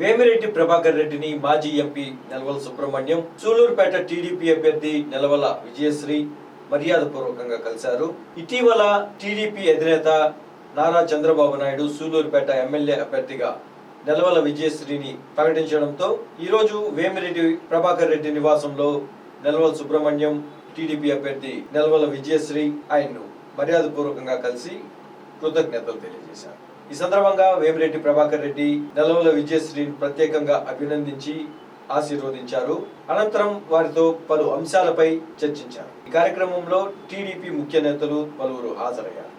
వేమిరెడ్డి ప్రభాకర్ రెడ్డిని మాజీ MP Nelavala Subrahmanyam Sullurpeta TDP అభ్యర్థి నెలవల విజయశ్రీ మర్యాదపూర్వకంగా కలిశారు. ఇటీవల టీడీపీ అధినేత నారా చంద్రబాబు నాయుడు సూలూరుపేట ఎమ్మెల్యే అభ్యర్థిగా నెలవల విజయశ్రీని ప్రకటించడంతో ఈరోజు వేమిరెడ్డి ప్రభాకర్ రెడ్డి నివాసంలో నెలవల సుబ్రహ్మణ్యం టీడీపీ అభ్యర్థి నెలవల విజయశ్రీ ఆయన్ను మర్యాదపూర్వకంగా కలిసి కృతజ్ఞతలు తెలియజేశారు. ఈ సందర్భంగా వేమిరెడ్డి ప్రభాకర్ రెడ్డి నెలవుల విజయశ్రీని ప్రత్యేకంగా అభినందించి ఆశీర్వదించారు. అనంతరం వారితో పలు అంశాలపై చర్చించారు. ఈ కార్యక్రమంలో టీడీపీ ముఖ్య నేతలు పలువురు హాజరయ్యారు.